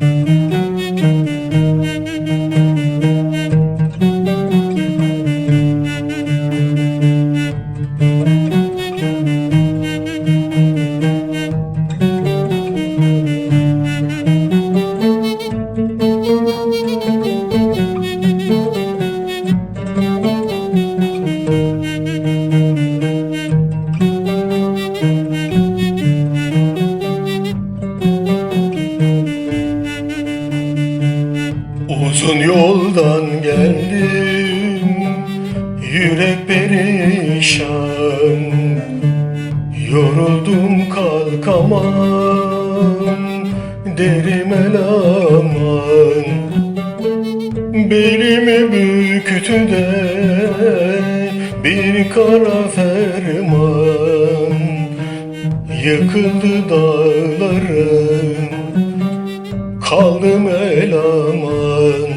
Mm-hmm. Uzun yoldan geldim Yürek perişan. Yoruldum kalkamam Derim elaman Belimi bükütü de Bir kara ferman. Yıkıldı dağlarım kaldım elaman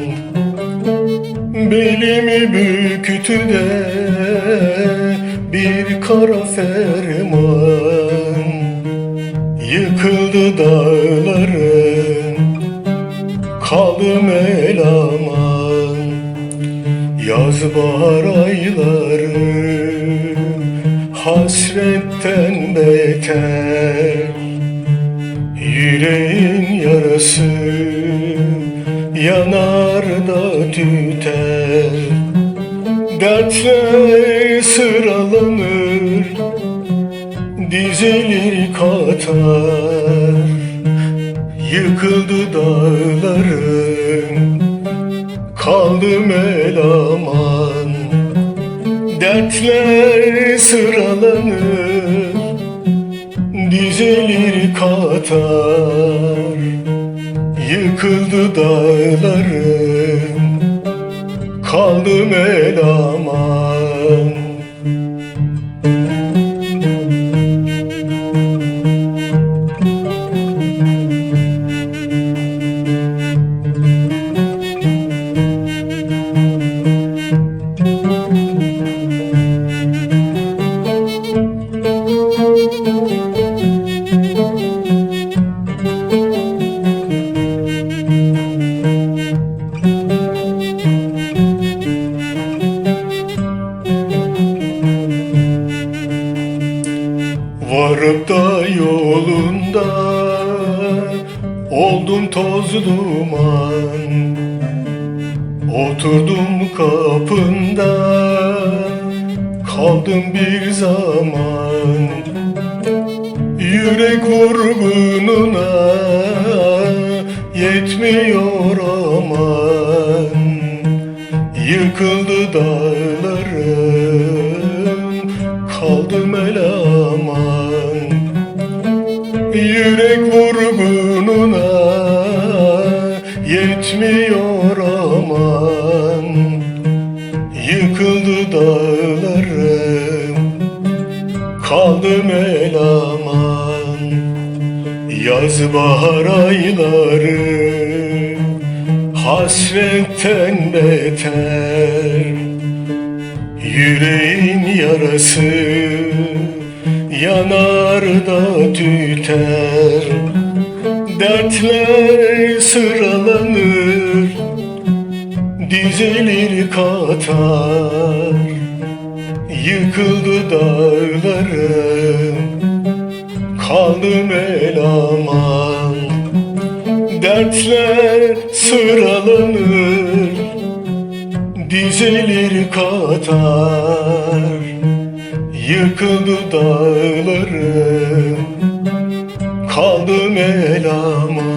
Belimi bükütü de bir kara ferman. Yıkıldı dağlarım kaldım elaman Yaz bahar ayları hasretten beter Yüreğin yarası yanar da tüter. Dertler sıralanır dizilir katar. Yıkıldı dağlarım kaldım elaman Dertler sıralanır dizilir katar Yıkıldı dağlarım Kaldım elaman Varıp da yolunda Oldum toz duman. Oturdum kapında Kaldım bir zaman. Yürek vurgununa Yetmiyor aman. Yıkıldı dağlarım Kaldım elaman Yaz bahar ayları. Hasretten beter Yüreğin yarası Yanar da tüter. Dertler sıralanır Dizilir katar. Yıkıldı dağlarım Kaldım elaman Dertler sıralanır Dizilir katar. Yıkıldı dağlarım Kaldım elaman